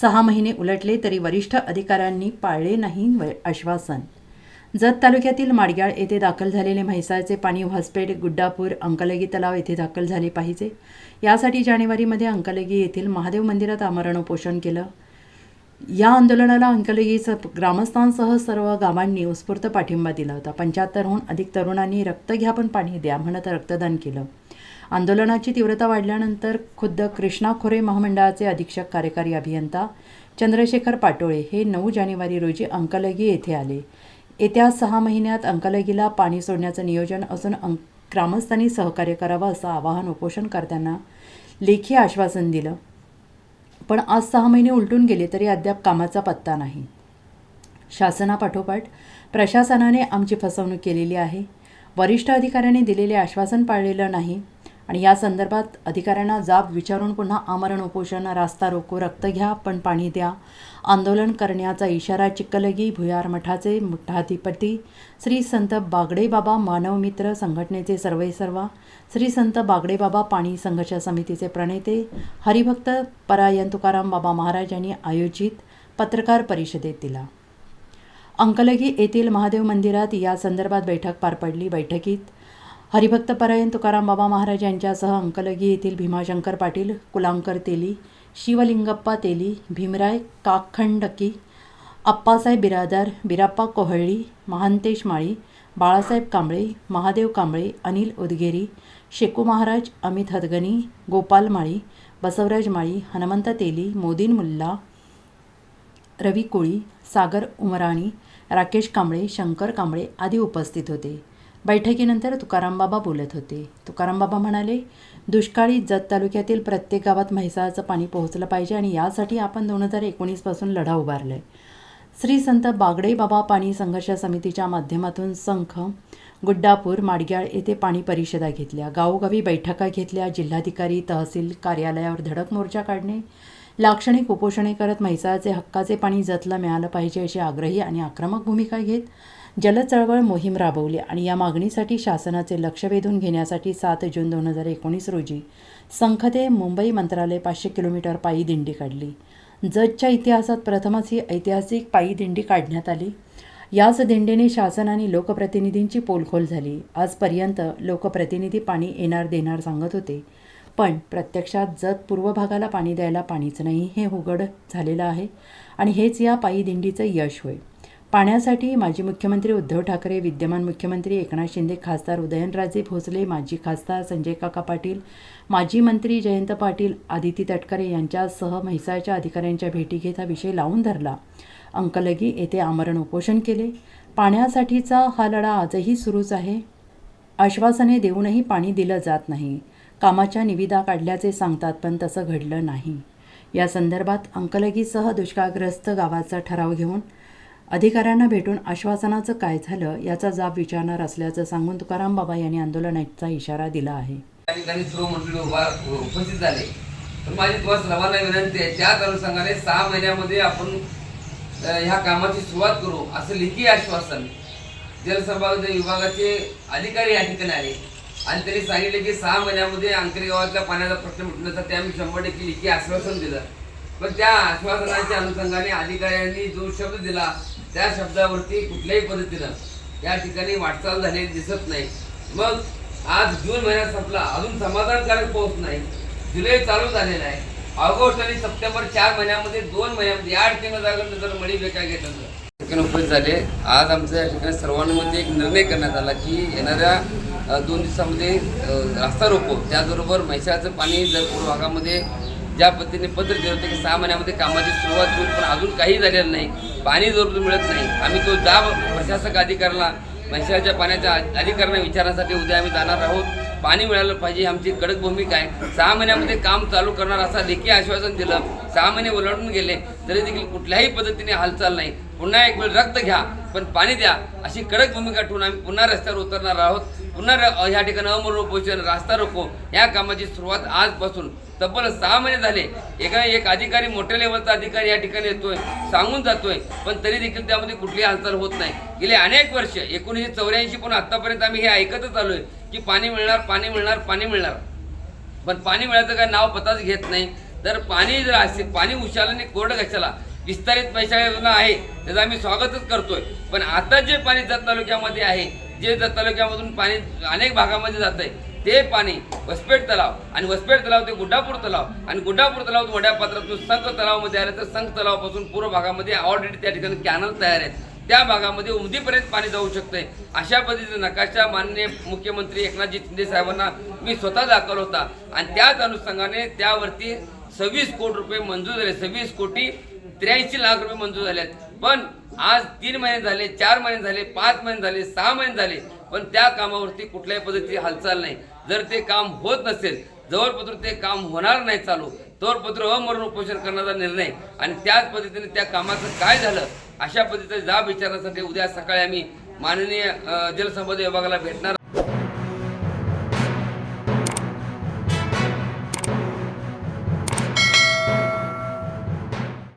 सहा महिने उलटले तरी वरिष्ठ अधिकाऱ्यांनी पाळले नाही व- आश्वासन. जत तालुक्यातील माडग्याळ येथे दाखल झालेले म्हैसाळचे पाणी व्हासपेठ गुड्डापूर अंकलगी तलाव येथे दाखल झाले पाहिजे. यासाठी जानेवारीमध्ये अंकलगी येथील महादेव मंदिरात आमरण उपोषण केलं. या आंदोलनाला अंकलगीचं ग्रामस्थांसह सर्व गावांनी उत्स्फूर्त पाठिंबा दिला होता. पंच्याहत्तरहून अधिक तरुणांनी रक्त घ्या पण पाणी द्या म्हणत रक्तदान केलं. आंदोलनाची तीव्रता वाढल्यानंतर खुद्द कृष्णा खोरे महामंडळाचे अधीक्षक कार्यकारी अभियंता चंद्रशेखर पाटोळे हे नऊ जानेवारी रोजी अंकलगी येथे आले. येत्या सहा महिन्यात अंकलगीला पाणी सोडण्याचं नियोजन असून अं ग्रामस्थांनी सहकार्य करावं असं आवाहन उपोषणकर्त्यांना लेखी आश्वासन दिलं. पण आज सहा महिने उलटून गेले तरी अद्याप कामाचा पत्ता नाही. शासनापाठोपाठ प्रशासनाने आमची फसवणूक केलेली आहे. वरिष्ठ अधिकाऱ्यांनी दिलेले आश्वासन पाळलेलं नाही. आणि या संदर्भात अधिकाऱ्यांना जाब विचारून पुन्हा आमरण उपोषण रास्ता रोको रक्त घ्या पण पाणी द्या. आंदोलन करण्याचा इशारा चिक्कलगी भुयार मठाचे मठाधिपती श्री संत बागडे बाबा मानवमित्र संघटनेचे सर्वेसर्वा श्री संत बागडे बाबा पाणी संघर्ष समितीचे प्रणेते हरिभक्त परायण तुकाराम बाबा महाराज यांनी आयोजित पत्रकार परिषदेत दिला अंकलगी येथील महादेव मंदिरात या संदर्भात बैठक पार पडली. बैठकीत हरिभक्त परायण तुकाराम बाबा महाराज यांच्यासह अंकलगी येथील भीमाशंकर पाटील कुलांकर तेली शिवलिंगप्पा तेली भीमराय काखंडकी अप्पासाहेब बिरादार बिराप्पा कोहळी महांतेश माळी बाळासाहेब कांबळे महादेव कांबळे अनिल उदगेरी शेकू महाराज अमित हदगणी गोपाल माळी बसवराज माळी हनुमंत तेली मोदीन मुल्ला रवी कोळी सागर उमराणी राकेश कांबळे शंकर कांबळे आदी उपस्थित होते. बैठकीनंतर तुकारामबाबा बोलत होते. तुकारामबाबा म्हणाले दुष्काळी जत तालुक्यातील प्रत्येक गावात म्हैसाळाचं पाणी पोहोचलं पाहिजे आणि यासाठी आपण दोन हजार एकोणीसपासून लढा उभारला आहे श्री संत बागडे बाबा पाणी संघर्ष समितीच्या माध्यमातून संख गुड्डापूर माडग्याळ येथे पाणी परिषदा घेतल्या. गावोगावी बैठका घेतल्या. जिल्हाधिकारी तहसील कार्यालयावर धडक मोर्चा काढणे लाक्षणिक उपोषणे करत म्हैसाळाचे हक्काचे पाणी जतला मिळालं पाहिजे अशी आग्रही आणि आक्रमक भूमिका घेत जलचळवळ मोहीम राबवली आणि या मागणीसाठी शासनाचे लक्ष वेधून घेण्यासाठी सात जून दोन हजार एकोणीस रोजी संख ते मुंबई मंत्रालय पाचशे किलोमीटर पायी दिंडी काढली. जजच्या इतिहासात प्रथमच ही ऐतिहासिक पायी दिंडी काढण्यात आली. याच दिंडीने शासन आणि लोकप्रतिनिधींची पोलखोल झाली. आजपर्यंत लोकप्रतिनिधी पाणी येणार देणार सांगत होते. पण प्रत्यक्षात जत पूर्व भागाला पाणी द्यायला पाणीच नाही हे उघड झालेलं आहे आणि हेच या पायी दिंडीचं यश होय. पाण्यासाठी माजी मुख्यमंत्री उद्धव ठाकरे विद्यमान मुख्यमंत्री एकनाथ शिंदे खासदार उदयनराजे भोसले माजी खासदार संजय काका पाटील माजी मंत्री जयंत पाटील आदिती तटकरे यांच्यासह म्हैसाळच्या अधिकाऱ्यांच्या भेटी घेत हा विषय लावून धरला. अंकलगी येथे आमरण उपोषण केले. पाण्यासाठीचा हा लढा आजही सुरूच आहे. आश्वासने देऊनही पाणी दिलं जात नाही. कामाच्या निविदा काढल्याचे सांगतात पण तसं घडलं नाही. या संदर्भात अंकलगीसह दुष्काळग्रस्त गावाचा ठराव घेऊन अधिकाऱ्यांना भेटून आश्वासनाचं काय झालं याचा जाब विचारणार असल्याचं सांगून तुकाराम बाबा यांनी आंदोलनाचा इशारा दिला आहे. त्या ठिकाणी उपस्थित झाले. तर माझी तुम्हाला सर्वांना विनंती आहे त्याच अनुषंगाने सहा महिन्यामध्ये आपण ह्या कामाची सुरुवात करू असं लेखी आश्वासन जलसंपादन विभागाचे अधिकारी या ठिकाणी आले आणि त्यांनी सांगितले की सहा महिन्यामध्ये अंकरी गावातल्या पाण्याचा प्रश्न मिटण्यासाठी आम्ही शंभर टक्के लेखी आश्वासन दिलं. पण त्या आश्वासनाच्या अनुषंगाने अधिकाऱ्यांनी जो शब्द दिला त्या शब्दावरती कुठल्याही पद्धतीनं या ठिकाणी वाटचाल झालेली दिसत नाही. मग आज जून महिन्यात संपला अजून समाधानकारक पोहोच नाही. जुलै चालू झालेला आहे. ऑगस्ट आणि सप्टेंबर चार महिन्यामध्ये दोन महिन्यामध्ये या ठिकाणी जागा जर मळी बेकार घेतलं ठिकाणी उपस्थित झाले. आज आमच्या या ठिकाणी सर्वांमध्ये एक निर्णय करण्यात आला की येणाऱ्या दोन दिवसामध्ये रास्ता रोको. त्याचबरोबर म्हैशाचं पाणी जर पूर्व भागामध्ये ज्या पद्धतीने पत्र दिलं होतं की सहा महिन्यामध्ये कामाची सुरुवात होईल पण अजून काही झालेलं नाही. पाणी जरूर मिळत नाही. आम्ही तो जाब प्रशासक अधिकाऱ्याला म्हैसाळच्या पाण्याच्या अधिकाऱ्यांना विचारण्यासाठी उद्या आम्ही जाणार आहोत. पाणी मिळालं पाहिजे आमची कडक भूमिका आहे. सहा महिन्यामध्ये काम चालू करणार असा लेखी आश्वासन दिलं. सहा महिने ओलांडून गेले तरी देखील कुठल्याही पद्धतीने हालचाल नाही. पुन्हा एक वेळ रक्त घ्या पण पाणी द्या अशी कडक भूमिका ठेवून आम्ही पुन्हा रस्त्यावर उतरणार आहोत. पुन्हा ह्या ठिकाणी अमर उपोषण रास्ता रोको. या कामाची सुरुवात आजपासून. तब्बल सहा महिने झाले. एका एक अधिकारी मोठ्या लेवलचा अधिकारी या ठिकाणी येतोय सांगून जातोय. पण तरी देखील त्यामध्ये कुठलीही हालचाल होत नाही. गेले अनेक वर्ष एकोणीसशे चौऱ्याऐंशी पण आतापर्यंत आम्ही हे ऐकतच आलोय की पाणी मिळणार पाणी मिळणार पाणी मिळणार. पण पाणी मिळायचं काय नाव पताच घेत नाही. तर पाणी जर असेल पाणी उशालाने कोरडं कशाला? विस्तारित पैसा योजना आहे त्याचं आम्ही स्वागतच करतोय. पण आता जे पाणी जत तालुक्यामध्ये आहे जे जत तालुक्यामधून पाणी अनेक भागामध्ये जात आहे ते पाणी वसपेट तलाव आणि वसपेट तलाव ते गुड्डापूर तलाव आणि गुड्डापूर तलाव वड्यापात्रातून संघ तलावमध्ये आले आलं तर संघ तलावापासून पूर्व भागामध्ये ऑलरेडी त्या ठिकाणी कॅनल तयार आहेत. त्या भागामध्ये उमदीपर्यंत पाणी जाऊ शकते अशा पद्धतीचा नकाशा माननीय मुख्यमंत्री एकनाथजी शिंदे साहेबांना मी स्वतः दाखल होता आणि त्याच अनुषंगाने त्यावरती सव्वीस कोटी रुपये मंजूर झाले. सव्वीस कोटी त्र्याऐंशी लाख रुपये मंजूर झाले आहेत पण आज तीन महिने झाले चार महिने झाले पाच महिने झाले सहा महिने झाले पण त्या कामावरती कुठल्याही पद्धतीची हालचाल नाही. जर ते काम होत नसेल जवळपत्र ते काम होणार नाही चालू तोरपत्र अमरण उपोषण करण्याचा निर्णय आणि त्याच पद्धतीने त्या कामाचं काय झालं अशा पद्धतीचा जाब विचारण्यासाठी उद्या सकाळी आम्ही माननीय जलसंपदा विभागाला भेटणार